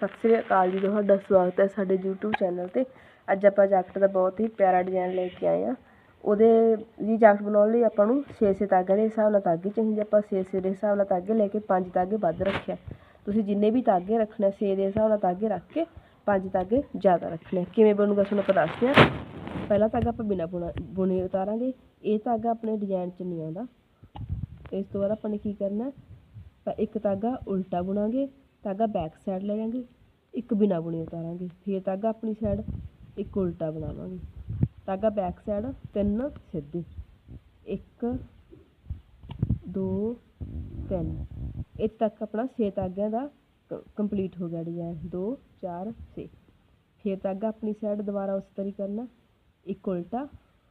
ਸਤਿ ਸ੍ਰੀ ਅਕਾਲ ਜੀ, ਤੁਹਾਡਾ ਸਵਾਗਤ ਹੈ ਸਾਡੇ YouTube ਚੈਨਲ ਤੇ। ਅੱਜ ਆਪਾਂ ਜੈਕਟ ਦਾ ਬਹੁਤ ਹੀ ਪਿਆਰਾ ਡਿਜ਼ਾਈਨ ਲੈ ਕੇ ਆਏ ਆ ਉਹਦੇ ਜੀ ਜੈਕਟ ਬਣਾਉਣ ਲਈ ਆਪਾਂ ਨੂੰ 6-6 ਧਾਗੇ ਦੇ ਹਿਸਾਬ ਨਾਲ ਧਾਗੇ ਚਾਹੀਦੇ ਆਪਾਂ 6-6 ਦੇ ਹਿਸਾਬ ਨਾਲ ਧਾਗੇ ਲੈ ਕੇ 5 ਧਾਗੇ ਵੱਧ ਰੱਖਿਆ ਤੁਸੀਂ ਜਿੰਨੇ ਵੀ ਧਾਗੇ ਰੱਖਣੇ 6 ਦੇ ਹਿਸਾਬ ਨਾਲ ਧਾਗੇ ਰੱਖ ਕੇ 5 ਧਾਗੇ ਜ਼ਿਆਦਾ ਰੱਖਣੇ ਕਿਵੇਂ ਬਣੂਗਾ ਤੁਹਾਨੂੰ ਆਪਾਂ ਦੱਸਦੇ ਹਾਂ ਪਹਿਲਾ ਧਾਗਾ ਆਪਾਂ ਬਿਨਾ ਬੁਣਾ, ਬੁਣੇ ਉਤਾਰਾਂਗੇ। ਇਹ ਧਾਗਾ ਆਪਣੇ ਡਿਜ਼ਾਈਨ 'ਚ ਨਹੀਂ ਆਉਂਦਾ। ਇਸ ਤੋਂ ਬਾਅਦ ਆਪਾਂ ਨੇ ਕੀ ਕਰਨਾ ਤਾਂ ਇੱਕ ਧਾਗਾ ਉਲਟਾ ਬੁਣਾਂਗੇ। ਧਾਗਾ ਬੈਕ ਸਾਈਡ ਲੈ ਜਾਵਾਂਗੇ, ਇੱਕ ਬਿਨਾ ਬੁਣੇ ਉਤਾਰਾਂਗੇ, ਫਿਰ ਧਾਗਾ ਆਪਣੀ ਸਾਈਡ ਇੱਕ ਉਲਟਾ ਬਣਾਵਾਂਗੇ। ਧਾਗਾ ਬੈਕ ਸਾਈਡ ਤਿੰਨ ਸਿੱਧੇ, ਇੱਕ, ਦੋ, ਤਿੰਨ। ਇੱਥੇ ਤੱਕ ਆਪਣਾ 6 ਧਾਗਿਆਂ ਦਾ ਕੰਪਲੀਟ ਹੋ ਗਿਆ ਡਿਜ਼ਾਈਨ 2 4 6 ਫਿਰ ਧਾਗਾ ਆਪਣੀ ਸਾਈਡ ਦੁਬਾਰਾ ਉਸ ਤਰੀ ਕਰਨਾ। ਇੱਕ ਉਲਟਾ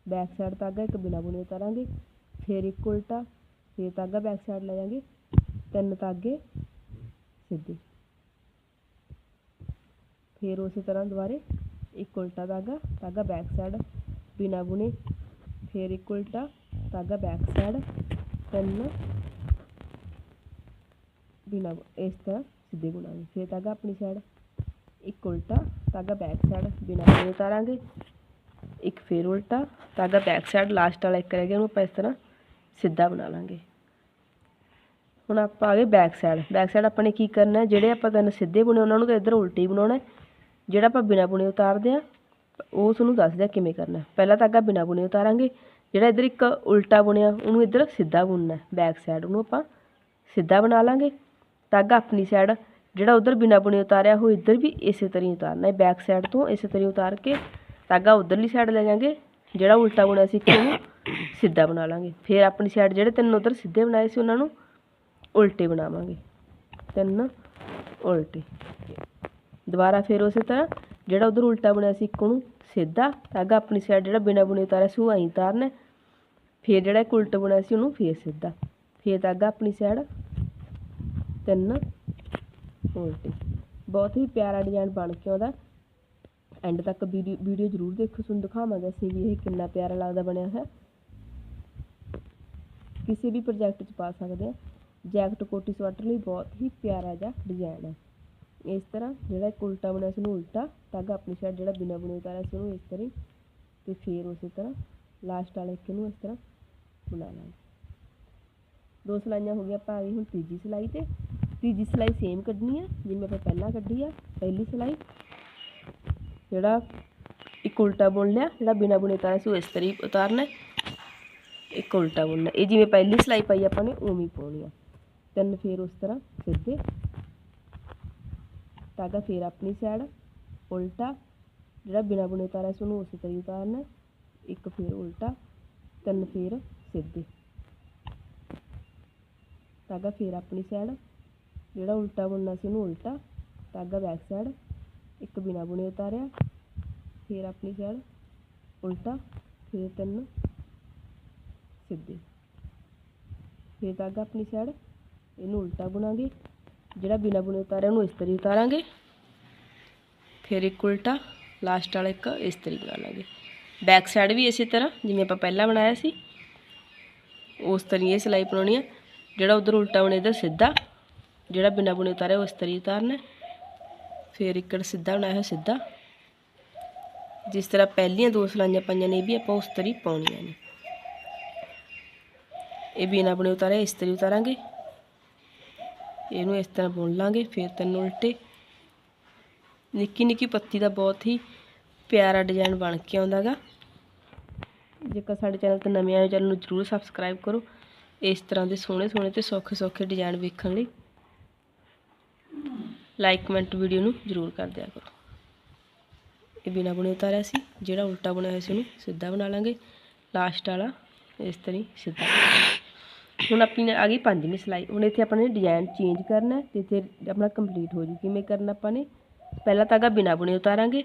ਬੈਕ ਸਾਈਡ ਧਾਗਾ ਇੱਕ ਬਿਨਾ ਬੁਣੇ ਉਤਾਰਾਂਗੇ। ਫਿਰ ਇੱਕ ਉਲਟਾ, ਫਿਰ ਧਾਗਾ ਬੈਕ ਸਾਈਡ ਲੈ ਜਾਾਂਗੇ ਤਿੰਨ ਧਾਗੇ ਸਿੱਧੇ। ਫਿਰ ਉਸੇ ਤਰ੍ਹਾਂ ਦੁਬਾਰੇ ਇੱਕ ਉਲਟਾ ਧਾਗਾ ਧਾਗਾ ਬੈਕ ਸਾਈਡ ਬਿਨਾ ਬੁਣੇ। ਫਿਰ ਇੱਕ ਉਲਟਾ ਧਾਗਾ ਬੈਕ ਸਾਈਡ ਤਿੰਨ ਬਿਨਾ ਇਸ ਤਰ੍ਹਾਂ ਸਿੱਧੇ ਬੁਣਾਂਗੇ। ਫਿਰ ਧਾਗਾ ਆਪਣੀ ਸਾਈਡ ਇੱਕ ਉਲਟਾ ਧਾਗਾ ਬੈਕ ਸਾਈਡ ਬਿਨਾ ਬੁਣੇ ਉਤਾਰਾਂਗੇ ਇੱਕ ਫਿਰ ਉਲਟਾ ਧਾਗਾ ਬੈਕ ਸਾਈਡ ਲਾਸਟ ਵਾਲਾ ਇੱਕ ਰਹਿ ਗਿਆ, ਉਹਨੂੰ ਆਪਾਂ ਇਸ ਤਰ੍ਹਾਂ ਸਿੱਧਾ ਬਣਾ ਲਾਂਗੇ। ਹੁਣ ਆਪਾਂ ਆ ਗਏ ਬੈਕ ਸਾਈਡ ਬੈਕ ਸਾਈਡ ਆਪਾਂ ਨੇ ਕੀ ਕਰਨਾ ਜਿਹੜੇ ਆਪਾਂ ਤਿੰਨ ਸਿੱਧੇ ਬੁਣੇ, ਉਹਨਾਂ ਨੂੰ ਤਾਂ ਇੱਧਰ ਉਲਟੇ ਹੀ ਬਣਾਉਣਾ ਜਿਹੜਾ ਆਪਾਂ ਬਿਨਾ ਬੁਣੇ ਉਤਾਰਦੇ ਆ ਉਹ ਤੁਹਾਨੂੰ ਦੱਸਦੇ ਆ ਕਿਵੇਂ ਕਰਨਾ। ਪਹਿਲਾਂ ਧਾਗਾ ਬਿਨਾ ਬੁਣੇ ਉਤਾਰਾਂਗੇ। ਜਿਹੜਾ ਇੱਧਰ ਇੱਕ ਉਲਟਾ ਬੁਣਿਆ, ਉਹਨੂੰ ਇੱਧਰ ਸਿੱਧਾ ਬੁਣਨਾ ਬੈਕ ਸਾਈਡ ਉਹਨੂੰ ਆਪਾਂ ਸਿੱਧਾ ਬਣਾ ਲਾਂਗੇ। ਧਾਗਾ ਆਪਣੀ ਸਾਈਡ ਜਿਹੜਾ ਉਧਰ ਬਿਨਾ ਬੁਣੇ ਉਤਾਰਿਆ, ਉਹ ਇੱਧਰ ਵੀ ਇਸੇ ਤਰ੍ਹਾਂ ਉਤਾਰਨਾ ਹੈ ਬੈਕ ਸਾਈਡ ਤੋਂ ਇਸੇ ਤਰ੍ਹਾਂ ਉਤਾਰ ਕੇ ਧਾਗਾ ਉਧਰਲੀ ਸਾਈਡ ਲੈ ਜਾਾਂਗੇ। ਜਿਹੜਾ ਉਲਟਾ ਬੁਣਿਆ ਸੀ ਇੱਕ, ਉਹਨੂੰ ਸਿੱਧਾ ਬਣਾ ਲਾਂਗੇ। ਫਿਰ ਆਪਣੀ ਸਾਈਡ ਜਿਹੜੇ ਤਿੰਨ ਉਧਰ ਸਿੱਧੇ ਬਣਾਏ ਸੀ, ਉਹਨਾਂ ਨੂੰ ਉਲਟੇ ਬਣਾਵਾਂਗੇ। ਤਿੰਨ ਉਲਟੇ। ਦੁਬਾਰਾ ਫਿਰ ਉਸੇ ਤਰ੍ਹਾਂ ਜਿਹੜਾ ਉਧਰ ਉਲਟਾ ਬਣਿਆ ਸੀ ਇੱਕ ਉਹਨੂੰ ਸਿੱਧਾ ਧਾਗਾ ਆਪਣੀ ਸਾਈਡ ਜਿਹੜਾ ਬਿਨਾ ਬੁਣੇ ਉਤਾਰਿਆ ਸੀ ਉਹ ਐਂ ਉਤਾਰਨਾ ਫਿਰ ਜਿਹੜਾ ਇੱਕ ਉਲਟਾ ਬਣਿਆ ਸੀ ਉਹਨੂੰ ਫੇਰ ਸਿੱਧਾ। ਫਿਰ ਧਾਗਾ ਆਪਣੀ ਸਾਈਡ ਤਿੰਨ ਉਲਟੇ। ਬਹੁਤ ਹੀ ਪਿਆਰਾ ਡਿਜ਼ਾਈਨ ਬਣ ਕੇ ਆਉਂਦਾ। ਐਂਡ ਤੱਕ ਵੀਡੀਓ ਵੀਡੀਓ ਜ਼ਰੂਰ ਦੇਖੋ, ਤੁਹਾਨੂੰ ਦਿਖਾਵਾਂਗੇ ਅਸੀਂ ਵੀ ਇਹ ਕਿੰਨਾ ਪਿਆਰਾ ਲੱਗਦਾ ਬਣਿਆ ਹੈ ਕਿਸੇ ਵੀ ਪ੍ਰੋਜੈਕਟ 'ਚ ਪਾ ਸਕਦੇ ਆ ਜੈਕਟ ਕੋਟੀ ਸਵੈਟਰ ਲਈ ਬਹੁਤ ਹੀ ਪਿਆਰਾ ਜਿਹਾ ਡਿਜ਼ਾਈਨ ਹੈ। ਇਸ ਤਰ੍ਹਾਂ ਜਿਹੜਾ ਇੱਕ ਉਲਟਾ ਬਣਿਆ ਸੀ, ਉਹਨੂੰ ਉਲਟਾ ਧਾਗਾ ਆਪਣੀ ਸਾਈਡ ਜਿਹੜਾ ਬਿਨਾ ਬੁਣੇ ਉਤਾਰਿਆ ਸੀ, ਉਹਨੂੰ ਇਸ ਤਰ੍ਹਾਂ ਹੀ ਤੇ ਫਿਰ ਉਸੇ ਤਰ੍ਹਾਂ ਲਾਸਟ ਵਾਲੇ ਇੱਕ ਨੂੰ ਇਸ ਤਰ੍ਹਾਂ ਬਣਾ ਲਾਂਗੇ। ਦੋ ਸਲਾਈਆਂ ਹੋ ਗਈਆਂ ਆਪਾਂ ਆ ਹੁਣ ਤੀਜੀ ਸਲਾਈ ਤੇ। ਤੀਜੀ ਸਲਾਈ ਸੇਮ ਕੱਢਣੀ ਆ, ਜਿਵੇਂ ਆਪਾਂ ਪਹਿਲਾਂ ਕੱਢੀ ਆ, ਪਹਿਲੀ ਸਲਾਈ। ਜਿਹੜਾ ਇੱਕ ਉਲਟਾ ਬੁਣ ਲਿਆ, ਜਿਹੜਾ ਬਿਨਾ ਬੁਣੇ ਉਤਾਰਿਆ ਸੀ, ਉਹ ਇਸ ਤਰ੍ਹਾਂ ਹੀ ਉਤਾਰਨਾ ਇੱਕ ਉਲਟਾ ਬੁਣਨਾ ਇਹ ਜਿਵੇਂ ਪਹਿਲੀ ਸਲਾਈ ਪਾਈ ਆਪਾਂ ਨੇ, ਉਵੇਂ ਹੀ ਪਾਉਣੀ ਆ। ਤਿੰਨ ਫੇਰ ਉਸ ਤਰ੍ਹਾਂ ਸਿੱਧੇ ਧਾਗਾ ਫੇਰ ਆਪਣੀ ਸਾਈਡ ਉਲਟਾ, ਜਿਹੜਾ ਬਿਨਾ ਬੁਣੇ ਉਤਾਰਿਆ ਸੀ ਉਹਨੂੰ ਉਸੇ ਤਰ੍ਹਾਂ ਉਤਾਰਨਾ ਇੱਕ ਫੇਰ ਉਲਟਾ, ਤਿੰਨ ਫੇਰ ਸਿੱਧੇ। ਧਾਗਾ ਫੇਰ ਆਪਣੀ ਸਾਈਡ ਜਿਹੜਾ ਉਲਟਾ ਬੁਣਨਾ ਸੀ ਉਹਨੂੰ ਉਲਟਾ। ਧਾਗਾ ਬੈਕ ਸਾਈਡ ਇੱਕ ਬਿਨਾ ਬੁਣੇ ਉਤਾਰਿਆ, ਫੇਰ ਆਪਣੀ ਸਾਈਡ ਉਲਟਾ, ਫੇਰ ਤਿੰਨ ਸਿੱਧੇ। ਫੇਰ ਧਾਗਾ ਆਪਣੀ ਸਾਈਡ ਇਹਨੂੰ ਉਲਟਾ ਬੁਣਾਂਗੇ। ਜਿਹੜਾ ਬਿਨਾ ਬੁਣੇ ਉਤਾਰਿਆ, ਉਹਨੂੰ ਇਸ ਤਰ੍ਹਾਂ ਉਤਾਰਾਂਗੇ। ਫਿਰ ਇੱਕ ਉਲਟਾ ਲਾਸਟ ਵਾਲਾ ਇੱਕ ਇਸ ਤਰੀਕੇ ਨਾਲ ਲਾਂਗੇ। ਬੈਕ ਸਾਈਡ ਵੀ ਇਸੇ ਤਰ੍ਹਾਂ, ਜਿਵੇਂ ਆਪਾਂ ਪਹਿਲਾਂ ਬਣਾਇਆ ਸੀ। ਉਸ ਤਰ੍ਹਾਂ ਹੀ ਇਹ ਸਿਲਾਈ ਬਣਾਉਣੀ ਆ। ਜਿਹੜਾ ਉਧਰ ਉਲਟਾ ਬਣੇ ਇਧਰ ਸਿੱਧਾ। ਜਿਹੜਾ ਬਿਨਾ ਬੁਣੇ ਉਤਾਰਿਆ, ਉਸ ਤਰ੍ਹਾਂ ਹੀ ਉਤਾਰਨਾ ਫਿਰ ਇੱਕ ਸਿੱਧਾ ਬਣਾਇਆ ਹੋਇਆ, ਸਿੱਧਾ। ਜਿਸ ਤਰ੍ਹਾਂ ਪਹਿਲੀਆਂ ਦੋ ਸਲਾਈਆਂ ਪਾਈਆਂ ਨੇ, ਇਹ ਵੀ ਆਪਾਂ ਉਸ ਤਰ੍ਹਾਂ ਹੀ ਪਾਉਣੀਆਂ ਨੇ। ਇਹ ਬਿਨਾ ਬੁਣੇ ਉਤਾਰਿਆ, ਇਸ ਤਰ੍ਹਾਂ ਉਤਾਰਾਂਗੇ। ਇਹਨੂੰ ਇਸ ਤਰ੍ਹਾਂ ਬੁਣ ਲਾਂਗੇ, ਫਿਰ ਤਿੰਨ ਉਲਟੇ। ਨਿੱਕੀ ਨਿੱਕੀ ਪੱਤੀ ਦਾ ਬਹੁਤ ਹੀ ਪਿਆਰਾ ਡਿਜ਼ਾਈਨ ਬਣ ਕੇ ਆਉਂਦਾ ਗਾ ਜੇਕਰ ਸਾਡੇ ਚੈਨਲ ਤੇ ਨਵੇਂ ਆਏ ਚੈਨਲ ਨੂੰ ਜਰੂਰ ਸਬਸਕ੍ਰਾਈਬ ਕਰੋ। ਇਸ ਤਰ੍ਹਾਂ ਦੇ ਸੋਹਣੇ ਸੋਹਣੇ ਤੇ ਸੌਖੇ ਸੌਖੇ ਡਿਜ਼ਾਈਨ ਵੇਖਣ ਲਈ। ਲਾਈਕ ਕਮੈਂਟ ਵੀਡੀਓ ਨੂੰ ਜਰੂਰ ਕਰ ਦਿਆ ਕਰੋ। ਇਹ ਬਿਨਾ ਬੁਣੇ ਉਤਾਰਿਆ ਸੀ। ਜਿਹੜਾ ਉਲਟਾ ਬਣਾਇਆ ਹੋਇਆ ਸੀ ਉਹਨੂੰ ਸਿੱਧਾ ਬਣਾ ਲਾਂਗੇ। ਲਾਸਟ ਵਾਲਾ, ਇਸ ਤਰ੍ਹਾਂ ਹੀ ਸਿੱਧਾ। ਹੁਣ ਆਪਣੀ ਆ ਗਈ ਪੰਜਵੀਂ ਸਿਲਾਈ। ਹੁਣ ਇੱਥੇ ਆਪਾਂ ਨੇ ਡਿਜ਼ਾਈਨ ਚੇਂਜ ਕਰਨਾ ਹੈ ਤੇ ਇੱਥੇ ਆਪਣਾ ਕੰਪਲੀਟ ਹੋ ਜੂ ਕਿਵੇਂ ਕਰਨਾ ਆਪਾਂ ਨੇ। ਪਹਿਲਾ ਧਾਗਾ ਬਿਨਾ ਬੁਣੇ ਉਤਾਰਾਂਗੇ।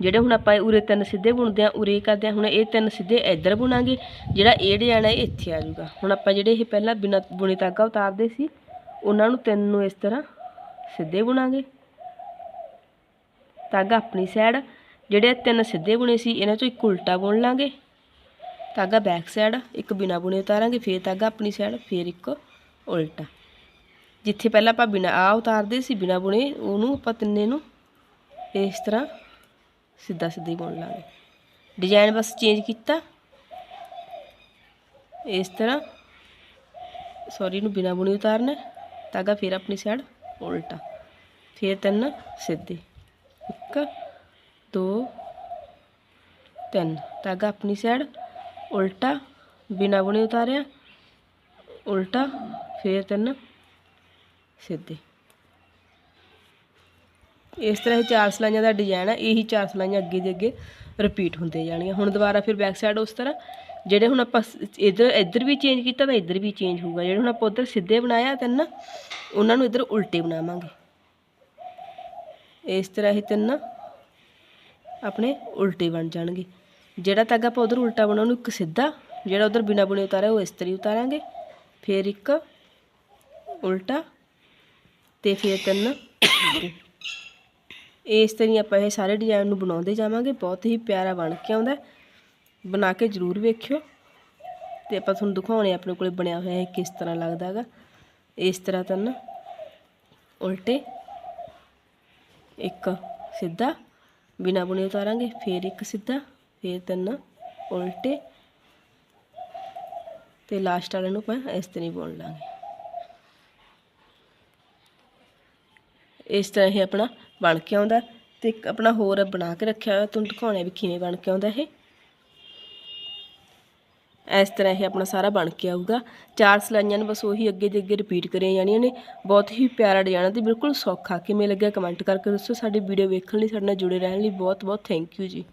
ਜਿਹੜੇ ਹੁਣ ਆਪਾਂ ਉਰੇ ਤਿੰਨ ਸਿੱਧੇ ਬੁਣਦੇ ਆ ਉਰੇ ਕਰਦੇ ਆ ਹੁਣ ਇਹ ਤਿੰਨ ਸਿੱਧੇ ਇੱਧਰ ਬੁਣਾਂਗੇ। ਜਿਹੜਾ ਇਹ ਡਿਜ਼ਾਈਨ ਹੈ, ਇਹ ਇੱਥੇ ਆ ਜਾਊਗਾ ਹੁਣ ਆਪਾਂ ਜਿਹੜੇ ਇਹ ਪਹਿਲਾਂ ਬਿਨਾ ਬੁਣੇ ਧਾਗਾ ਉਤਾਰਦੇ ਸੀ, ਉਹਨਾਂ ਨੂੰ ਤਿੰਨ ਨੂੰ ਇਸ ਤਰ੍ਹਾਂ ਸਿੱਧੇ ਬੁਣਾਂਗੇ। ਧਾਗਾ ਆਪਣੀ ਸਾਈਡ ਜਿਹੜੇ ਤਿੰਨ ਸਿੱਧੇ ਬੁਣੇ ਸੀ, ਇਹਨਾਂ ਚੋਂ ਇੱਕ ਉਲਟਾ ਬੁਣ ਲਾਂਗੇ। ਧਾਗਾ ਬੈਕ ਸਾਈਡ ਇੱਕ ਬਿਨਾ ਬੁਣੇ ਉਤਾਰਾਂਗੇ, ਫੇਰ ਧਾਗਾ ਆਪਣੀ ਸਾਈਡ ਫੇਰ ਇੱਕ ਉਲਟਾ। ਜਿੱਥੇ ਪਹਿਲਾਂ ਆਪਾਂ ਬਿਨਾ ਆ ਉਤਾਰਦੇ ਸੀ, ਬਿਨਾ ਬੁਣੇ, ਉਹਨੂੰ ਆਪਾਂ ਤਿੰਨੇ ਨੂੰ ਇਸ ਤਰ੍ਹਾਂ ਸਿੱਧਾ ਸਿੱਧੀ ਬੁਣ ਲਾਂਗੇ। ਡਿਜ਼ਾਈਨ ਬਸ ਚੇਂਜ ਕੀਤਾ। ਇਸ ਤਰ੍ਹਾਂ ਸੌਰੀ ਨੂੰ ਬਿਨਾ ਬੁਣੀ ਉਤਾਰਨਾ ਹੈ। ਧਾਗਾ ਫਿਰ ਆਪਣੀ ਸਾਈਡ ਉਲਟਾ। ਫਿਰ ਤਿੰਨ ਸਿੱਧੇ। ਇੱਕ, ਦੋ, ਤਿੰਨ। ਧਾਗਾ ਆਪਣੀ ਸਾਈਡ ਉਲਟਾ, ਬਿਨਾ ਬੁਣੀ ਉਤਾਰਿਆ, ਉਲਟਾ, ਫਿਰ ਤਿੰਨ ਸਿੱਧੇ। ਇਸ ਤਰ੍ਹਾਂ ਇਹ ਚਾਰ ਸਲਾਈਆਂ ਦਾ ਡਿਜ਼ਾਈਨ ਹੈ ਇਹੀ ਚਾਰ ਸਲਾਈਆਂ ਅੱਗੇ ਦੇ ਅੱਗੇ ਰਿਪੀਟ ਹੁੰਦੇ ਜਾਣੀਆਂ। ਹੁਣ ਦੁਬਾਰਾ ਫਿਰ ਬੈਕ ਸਾਈਡ ਉਸ ਤਰ੍ਹਾਂ, ਜਿਹੜੇ ਹੁਣ ਆਪਾਂ ਸ- ਇੱਧਰ ਇੱਧਰ ਵੀ ਚੇਂਜ ਕੀਤਾ ਤਾਂ ਇੱਧਰ ਵੀ ਚੇਂਜ ਹੋਊਗਾ। ਜਿਹੜੇ ਹੁਣ ਆਪਾਂ ਉੱਧਰ ਸਿੱਧੇ ਬਣਾਇਆ ਤਿੰਨ, ਉਹਨਾਂ ਨੂੰ ਇੱਧਰ ਉਲਟੇ ਬਣਾਵਾਂਗੇ। ਇਸ ਤਰ੍ਹਾਂ ਹੀ ਤਿੰਨ ਆਪਣੇ ਉਲਟੇ ਬਣ ਜਾਣਗੇ। ਜਿਹੜਾ ਧਾਗਾ ਆਪਾਂ ਉਧਰ ਉਲਟਾ ਬਣਾਉਣਾ ਉਹਨੂੰ ਇੱਕ ਸਿੱਧਾ, ਜਿਹੜਾ ਉਧਰ ਬਿਨਾ ਬੁਣੇ ਉਤਾਰਿਆ, ਉਹ ਇਸ ਤਰ੍ਹਾਂ ਹੀ ਉਤਾਰਾਂਗੇ। ਫਿਰ ਇੱਕ ਉਲਟਾ ਤੇ ਫਿਰ ਤਿੰਨ। ਇਸ ਤਰ੍ਹਾਂ ਹੀ ਆਪਾਂ ਇਹ ਸਾਰੇ ਡਿਜ਼ਾਈਨ ਨੂੰ ਬਣਾਉਂਦੇ ਜਾਵਾਂਗੇ। ਬਹੁਤ ਹੀ ਪਿਆਰਾ ਬਣ ਕੇ ਆਉਂਦਾ ਬਣਾ ਕੇ ਜ਼ਰੂਰ ਵੇਖਿਓ। ਤੇ ਆਪਾਂ ਤੁਹਾਨੂੰ ਦਿਖਾਉਣੇ ਆਪਣੇ ਕੋਲੇ ਬਣਿਆ ਹੋਇਆ ਹੈ ਕਿਸ ਤਰ੍ਹਾਂ ਲੱਗਦਾ ਹੈਗਾ। ਇਸ ਤਰ੍ਹਾਂ ਤਿੰਨ ਉਲਟੇ, ਇੱਕ ਸਿੱਧਾ, ਬਿਨਾ ਬੁਣੇ ਉਤਾਰਾਂਗੇ। ਫਿਰ ਇੱਕ ਸਿੱਧਾ। ਫਿਰ ਤਿੰਨ ਉਲਟੇ ਤੇ ਲਾਸਟ ਵਾਲੇ ਨੂੰ ਆਪਾਂ ਇਸ ਤਰ੍ਹਾਂ ਹੀ ਬੁਣ ਲਾਂਗੇ। ਇਸ ਤਰ੍ਹਾਂ ਇਹ ਆਪਣਾ ਬਣ ਕੇ ਆਉਂਦਾ ਤੇ ਆਪਣਾ ਹੋਰ ਬਣਾ ਕੇ ਰੱਖਿਆ ਹੋਇਆ ਤੁਹਾਨੂੰ ਦਿਖਾਉਣਾ ਵੀ ਕਿਵੇਂ ਬਣ ਕੇ ਆਉਂਦਾ ਇਹ। ਇਸ ਤਰ੍ਹਾਂ ਇਹ ਆਪਣਾ ਸਾਰਾ ਬਣ ਕੇ ਆਊਗਾ। ਚਾਰ ਸਲਾਈਆਂ ਨੂੰ ਬਸ ਉਹੀ ਅੱਗੇ ਦੇ ਅੱਗੇ ਰਿਪੀਟ ਕਰੀਆਂ ਜਾਣੀਆਂ ਨੇ। ਬਹੁਤ ਹੀ ਪਿਆਰਾ ਡਿਜ਼ਾਈਨ ਹੈ ਤੇ ਬਿਲਕੁਲ ਸੌਖਾ। ਕਿਵੇਂ ਲੱਗਿਆ ਕਮੈਂਟ ਕਰਕੇ ਦੱਸੋ। ਸਾਡੀ ਵੀਡੀਓ ਵੇਖਣ ਲਈ ਸਾਡੇ ਨਾਲ ਜੁੜੇ ਰਹਿਣ ਲਈ ਬਹੁਤ ਬਹੁਤ ਥੈਂਕ ਯੂ ਜੀ।